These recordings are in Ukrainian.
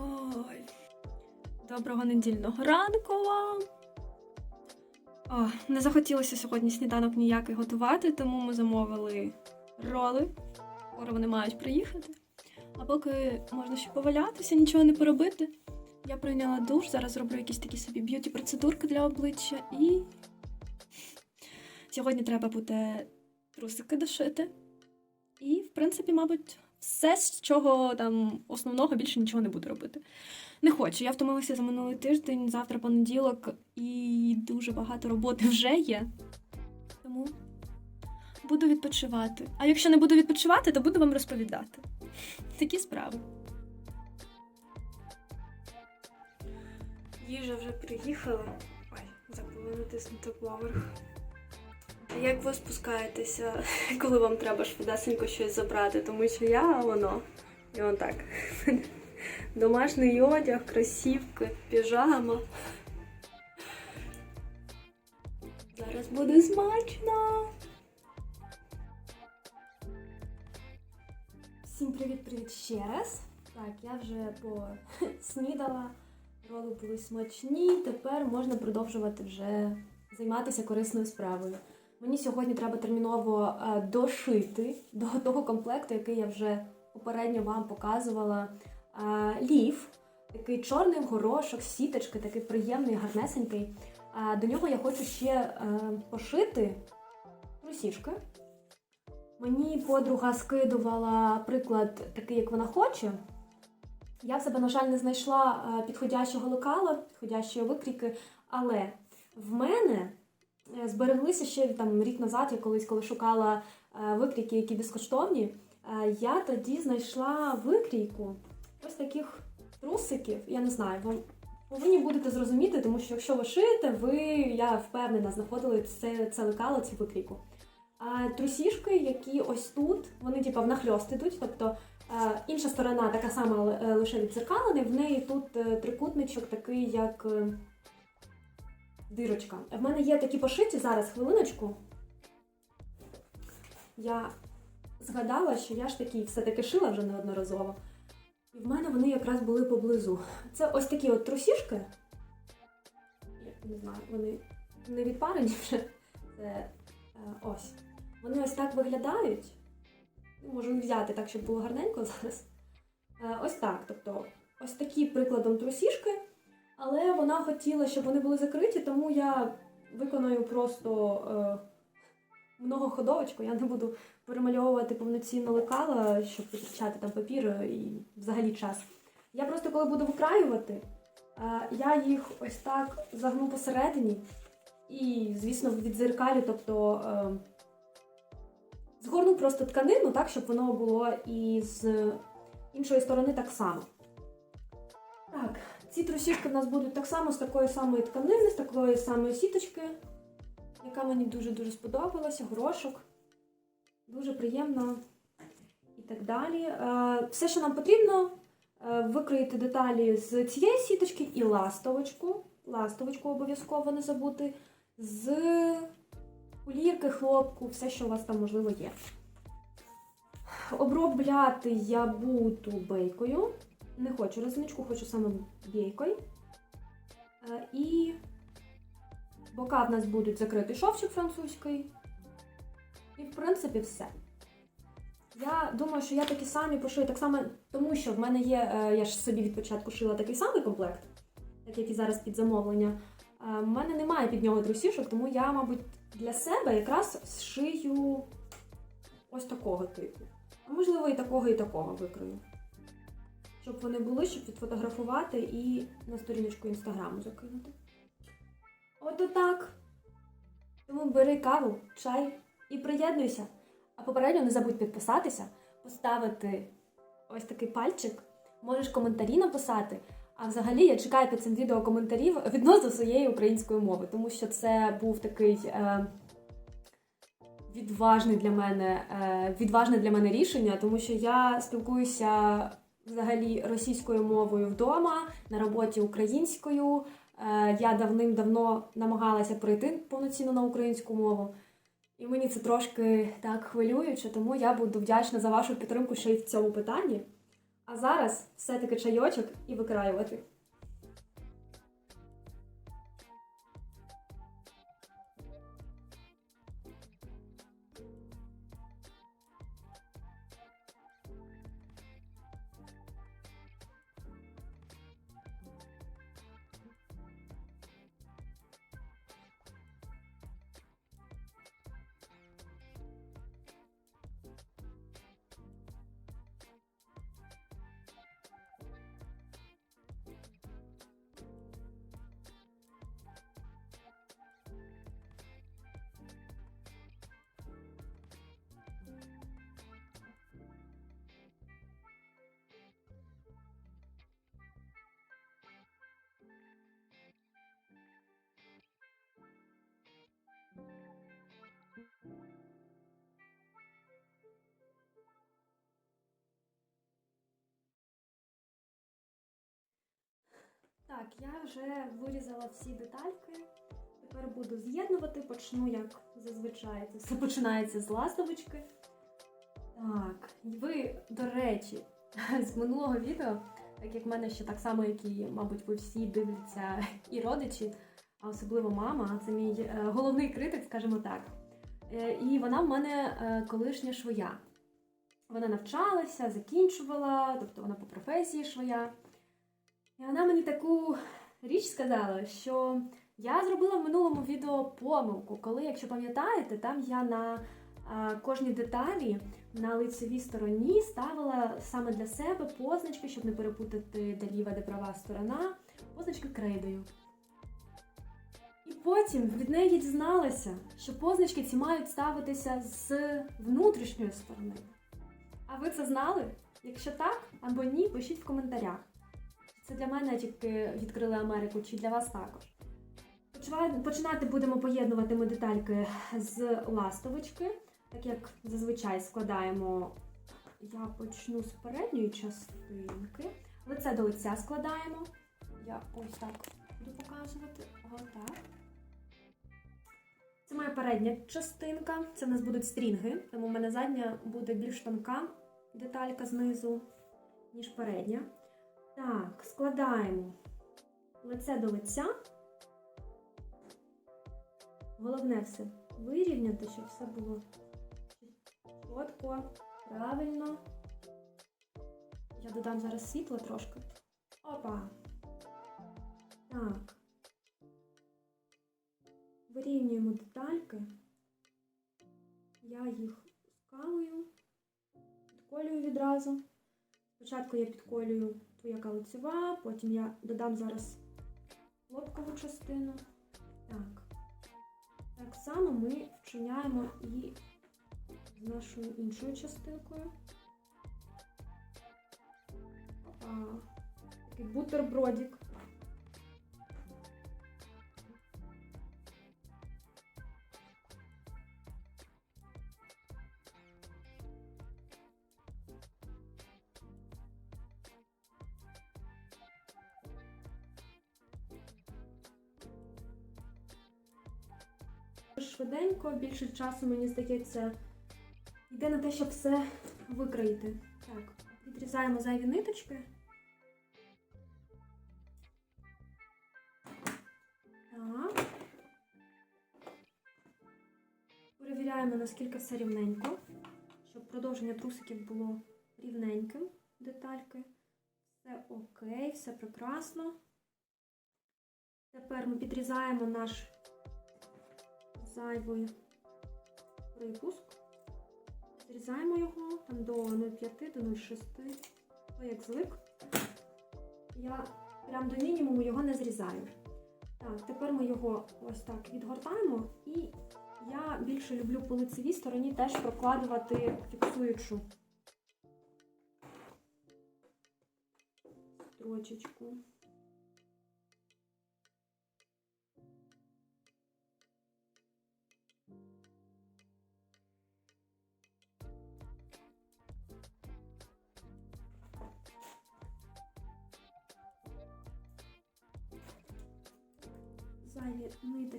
Ой. Доброго недільного ранку вам. О, не захотілося сьогодні сніданок ніякий готувати, тому ми замовили роли. Скоро вони мають приїхати. А поки можна ще повалятися, нічого не поробити. Я прийняла душ, зараз роблю якісь такі собі б'юті-процедурки для обличчя і. Сьогодні треба буде трусики дошити. І, в принципі, мабуть, все, з чого там основного більше нічого не буду робити. Не хочу. Я втомилася за минулий тиждень, завтра понеділок, і дуже багато роботи вже є. Тому буду відпочивати. А якщо не буду відпочивати, то буду вам розповідати. Такі справи. Їжа вже приїхала. Ой, забула натиснути поверх. Як ви спускаєтеся, коли вам треба швидесенько щось забрати? Тому що я воно. І он так. Домашній одяг, кросівки, піжама. Зараз буде смачно. Всім привіт-привіт ще раз. Так, я вже поснідала, роли були смачні. Тепер можна продовжувати вже займатися корисною справою. Мені сьогодні треба терміново е, дошити до того комплекту, який я вже попередньо вам показувала. Е, Ліф, такий чорний горошок, сіточки, такий приємний, гарнесенький. А До нього я хочу ще е, пошити трусішки. Мені подруга скидувала приклад такий, як вона хоче. Я в себе, на жаль, не знайшла е, підходящого лекала, підходящої викрійки, але в мене е, збереглися ще там рік назад, я колись, коли шукала е, викрійки, які безкоштовні, е, я тоді знайшла викрійку ось таких трусиків. Я не знаю, ви повинні будете зрозуміти, тому що якщо ви шиєте, ви, я впевнена, знаходили це, це лекало, цю викрійку. А трусішки, які ось тут, вони типу, внахльост ідуть, тобто е, інша сторона така сама, е, лише відзеркалена, в неї тут е, трикутничок такий, як е, дирочка. В мене є такі пошиті зараз, хвилиночку. Я згадала, що я ж такі все-таки шила вже неодноразово. І в мене вони якраз були поблизу. Це ось такі от трусішки. Не знаю, вони не відпарені вже. Це е, ось. Вони ось так виглядають. Можу взяти так, щоб було гарненько зараз. Е, ось так. Тобто, ось такі прикладом трусішки. Але вона хотіла, щоб вони були закриті, тому я виконую просто е, многоходовочку. Я не буду перемальовувати повноцінно лекала, щоб витрачати там папір і взагалі час. Я просто коли буду викраювати, е, я їх ось так загну посередині і, звісно, відзеркалю, тобто е, згорну просто тканину, так, щоб воно було і з іншої сторони так само. Ці трусішки в нас будуть так само з такої самої тканини, з такої самої сіточки, яка мені дуже-дуже сподобалася, горошок. Дуже приємно і так далі. Е, Все, що нам потрібно, е, викроїти деталі з цієї сіточки і ластовочку. Ластовочку обов'язково не забути. З кулірки, хлопку, все, що у вас там можливо є. Обробляти я буду бейкою. Не хочу резиночку, хочу саме бійкою. Е, І бока в нас будуть закритий шовчик французький. І, в принципі, все. Я думаю, що я такі самі пошию так само, тому що в мене є, е, я ж собі від початку шила такий самий комплект, так як і зараз під замовлення. Е, В мене немає під нього трусішок, тому я, мабуть, для себе якраз зшию ось такого типу. А можливо, і такого, і такого викрою. Щоб вони були, щоб відфотографувати і на сторіночку інстаграму закинути. От так. Тому бери каву, чай і приєднуйся. А попередньо не забудь підписатися, поставити ось такий пальчик, можеш коментарі написати. А взагалі я чекаю під цим відео коментарів відносно своєї української мови, тому що це був такий е, відважний для мене, е, відважне для мене рішення, тому що я спілкуюся взагалі російською мовою вдома, на роботі українською. Е, я давним-давно намагалася пройти повноцінно на українську мову. І мені це трошки так хвилююче, тому я буду вдячна за вашу підтримку ще й в цьому питанні. А зараз все-таки чайочок і викраювати. Я вже вирізала всі детальки. Тепер буду з'єднувати, почну, як зазвичай, це все починається з ластовочки. Так, і ви, до речі, з минулого відео, так як в мене ще так само, як і, мабуть, ви всі дивляться і родичі, а особливо мама, це мій е, головний критик, скажімо так. Е, і вона в мене е, колишня швоя. Вона навчалася, закінчувала, тобто вона по професії швоя. І вона мені таку річ сказала, що я зробила в минулому відео помилку, коли, якщо пам'ятаєте, там я на кожній деталі на лицевій стороні ставила саме для себе позначки, щоб не перепутати, де ліва, де права сторона, позначки крейдою. І потім від неї дізналася, що позначки ці мають ставитися з внутрішньої сторони. А ви це знали? Якщо так або ні, пишіть в коментарях. Це для мене тільки відкрили Америку, чи для вас також. Починати будемо поєднувати ми детальки з ластовочки, так як зазвичай складаємо. Я почну з передньої частинки. Лице до лиця складаємо. Я ось так буду показувати. Отак. Це моя передня частинка. Це в нас будуть стрінги, тому в мене задня буде більш тонка деталька знизу, ніж передня. Так, складаємо лице до лиця. Головне все вирівняти, щоб все було чітко, правильно. Я додам зараз світло трошки. Опа. Так. Вирівнюємо детальки. Я їх скалую, підколюю відразу. Спочатку я підколюю яка лицева, потім я додам зараз лобкову частину. Так. Так само ми вчиняємо і з нашою іншою частинкою. Опа. Такий бутербродик. Швиденько, більше часу, мені здається, йде на те, щоб все викроїти. Так, відрізаємо зайві ниточки. Так. Перевіряємо, наскільки все рівненько, щоб продовження трусиків було рівненьким, детальки. Все окей, все прекрасно. Тепер ми підрізаємо наш зайвий припуск. Зрізаємо його там до 0,5, до 0,6, то як звик. Я прям до мінімуму його не зрізаю. Так, тепер ми його ось так відгортаємо, і я більше люблю по лицевій стороні теж прокладувати фіксуючу строчечку.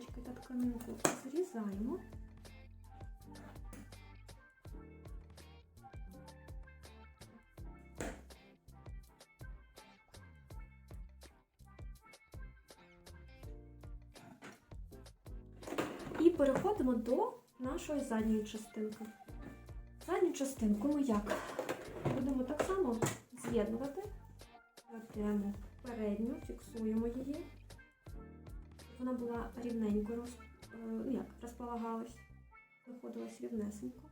ниточки та тканинку зрізаємо. І переходимо до нашої задньої частинки. Задню частинку ми як? Будемо так само з'єднувати, передню, фіксуємо її. Вона була рівненько роз, е, ну як, розполагалась, знаходилась рівнесенько.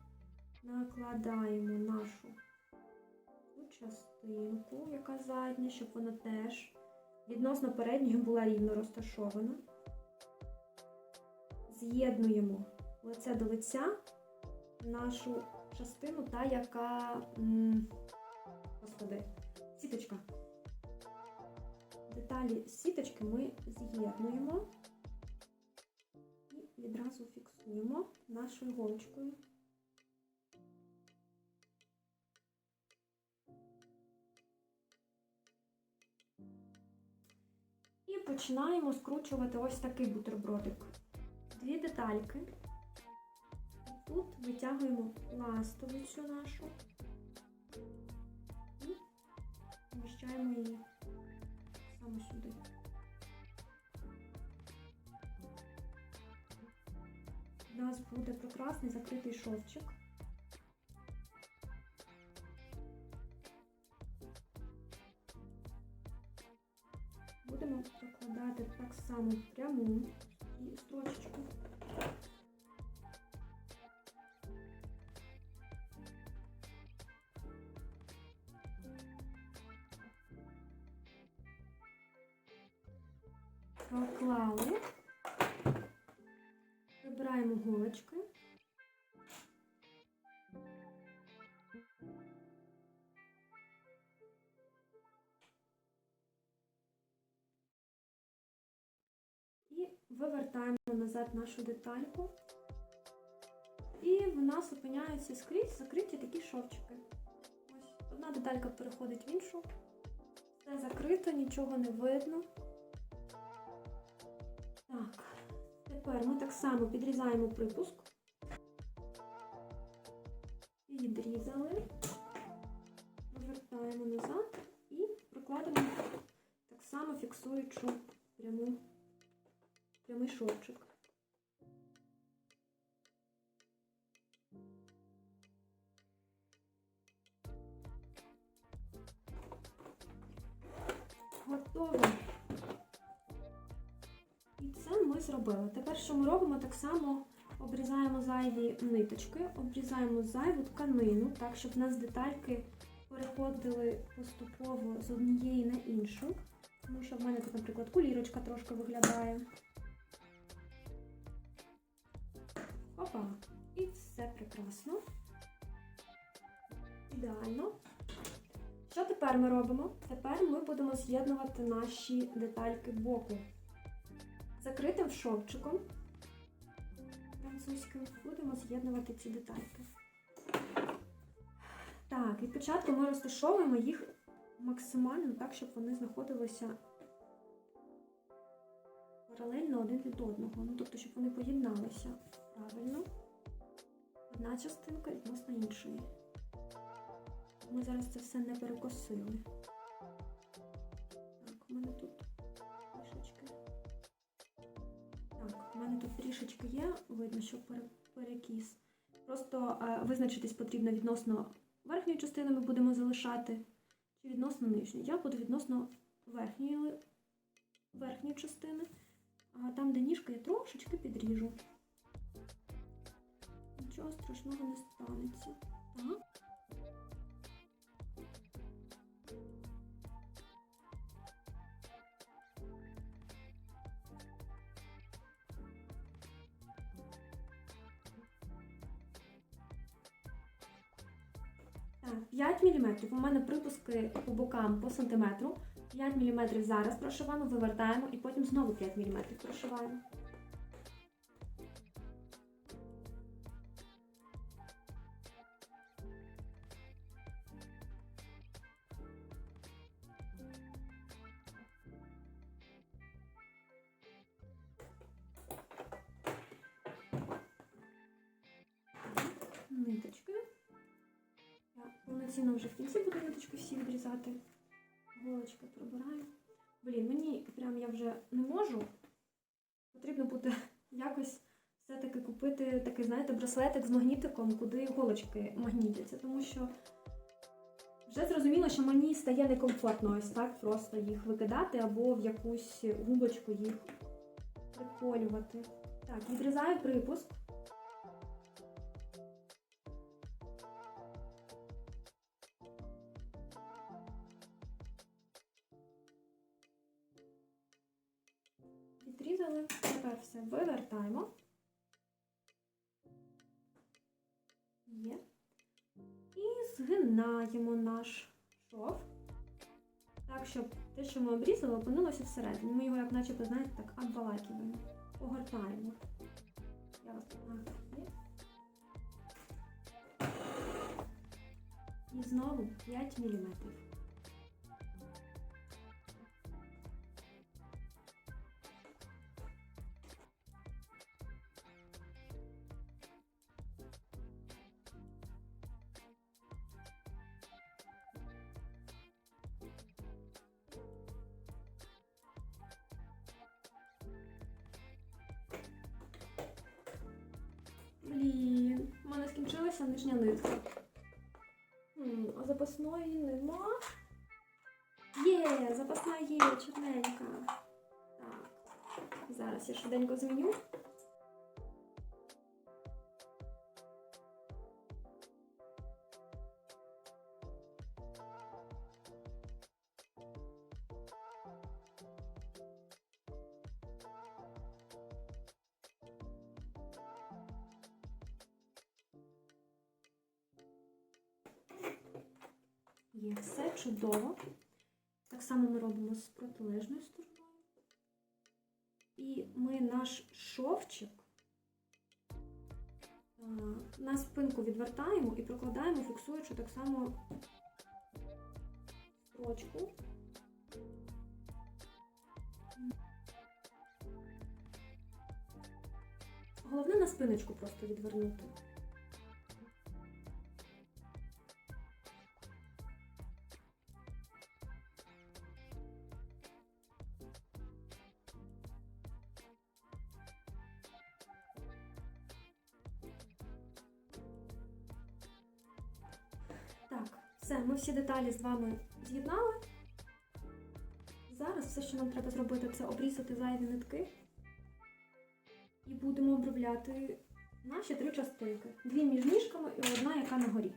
Накладаємо нашу частинку, яка задня, щоб вона теж відносно передньої була рівно розташована. З'єднуємо лице до лиця нашу частину, та яка. Господи, сіточка. Деталі сіточки ми з'єднуємо і відразу фіксуємо нашою голочкою. І починаємо скручувати ось такий бутербродик. Дві детальки. Тут витягуємо ластовицю нашу і вміщаємо її саме сюди. У нас буде прекрасний закритий шовчик. Будемо прокладати так само пряму і строчечку. Проклали. Вибираємо голочки. І вивертаємо назад нашу детальку. І в нас опиняються скрізь закриті такі шовчики. Ось одна деталька переходить в іншу. Все закрито, нічого не видно. Так, тепер ми так само підрізаємо припуск. Відрізали, повертаємо назад і прокладемо так само фіксуючи пряму, прямий шовчик. Готово. Зробили. Тепер що ми робимо? Так само обрізаємо зайві ниточки, обрізаємо зайву тканину, так, щоб в нас детальки переходили поступово з однієї на іншу. Тому що в мене тут, наприклад, кулірочка трошки виглядає. Опа! І все прекрасно. Ідеально. Що тепер ми робимо? Тепер ми будемо з'єднувати наші детальки боку. Закритим шовчиком французьким будемо з'єднувати ці детальки. Так, від початку ми розташовуємо їх максимально так, щоб вони знаходилися паралельно один від одного. Ну, тобто, щоб вони поєдналися правильно. Одна частинка відносно іншої. Ми зараз це все не перекосили. Мене тут трішечки є, видно, що перекіс. Просто е, визначитись потрібно відносно верхньої частини ми будемо залишати, чи відносно нижньої. Я буду відносно верхньої, верхньої частини, а там, де ніжка, я трошечки підріжу. Нічого страшного не станеться. Так. 5 мм. У мене припуски по бокам по сантиметру. 5 мм зараз прошиваємо, вивертаємо і потім знову 5 мм прошиваємо. Повноцінно вже в кінці буду ниточки всі відрізати. Голочки прибираю. Блін, мені прям я вже не можу. Потрібно буде якось все-таки купити такий, знаєте, браслетик з магнітиком, куди голочки магнітяться, тому що вже зрозуміло, що мені стає некомфортно ось так просто їх викидати або в якусь губочку їх приколювати. Так, відрізаю припуск. Все вивертаємо. Є. І згинаємо наш шов. Так, щоб те, що ми обрізали, опинилося всередині. Ми його, як начебто, знаєте, так обвалакиваємо. Огортаємо. Я вас І знову 5 мм. Скінчилася нижня нитка. А запасної нема. Є, запасна є, чорненька. Так. Зараз я швиденько зміню. Є все чудово. Так само ми робимо з протилежною стороною. І ми наш шовчик е, на спинку відвертаємо і прокладаємо, фіксуючи так само строчку. Головне на спиночку просто відвернути. Всі деталі з вами з'єднали. Зараз все, що нам треба зробити, це обрізати зайві нитки. І будемо обробляти наші три частинки. Дві між ніжками і одна, яка на горі.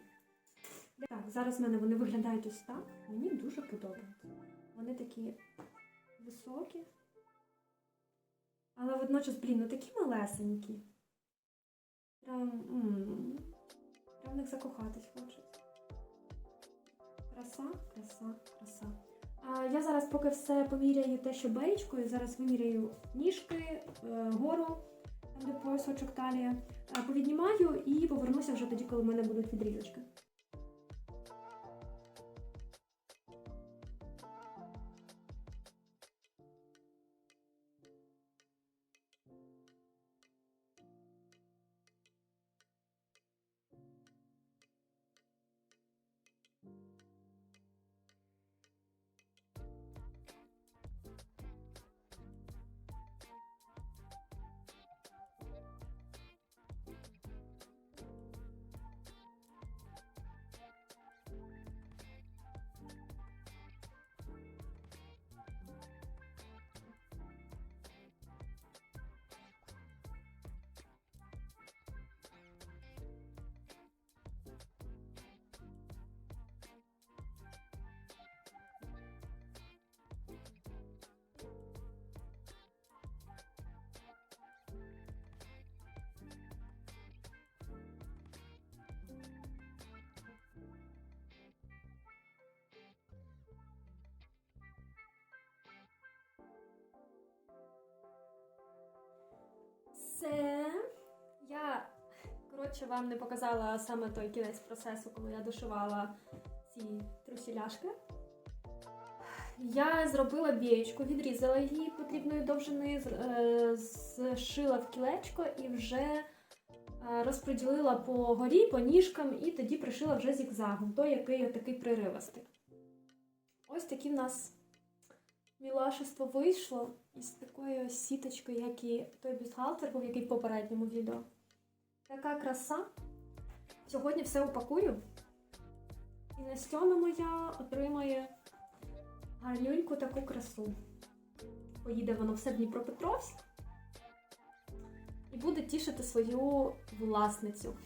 Так, зараз в мене вони виглядають ось так. Мені дуже подобається. Вони такі високі. Але водночас, блін, ну такі малесенькі. Прям. м, Прям в них закохатись хочеться. Краса, краса, краса. Я зараз поки все поміряю те, що беєчкою, зараз виміряю ніжки, е, гору, там де поясочок талія, повіднімаю і повернуся вже тоді, коли в мене будуть відрізочки. Все. Я, коротше, вам не показала саме той кінець процесу, коли я дошивала ці трусіляшки. Я зробила бієчку, відрізала її потрібної довжини, е, зшила в кілечко і вже е, розподілила по горі, по ніжкам, і тоді пришила вже зігзагом, той, який такий приривастий. Ось такі в нас мілашество вийшло із такої ось сіточки, як і той бюстгальтер був, який в попередньому відео. Така краса. Сьогодні все упакую. І Настьона моя отримає гарнюньку таку красу. Поїде воно все в Дніпропетровськ і буде тішити свою власницю.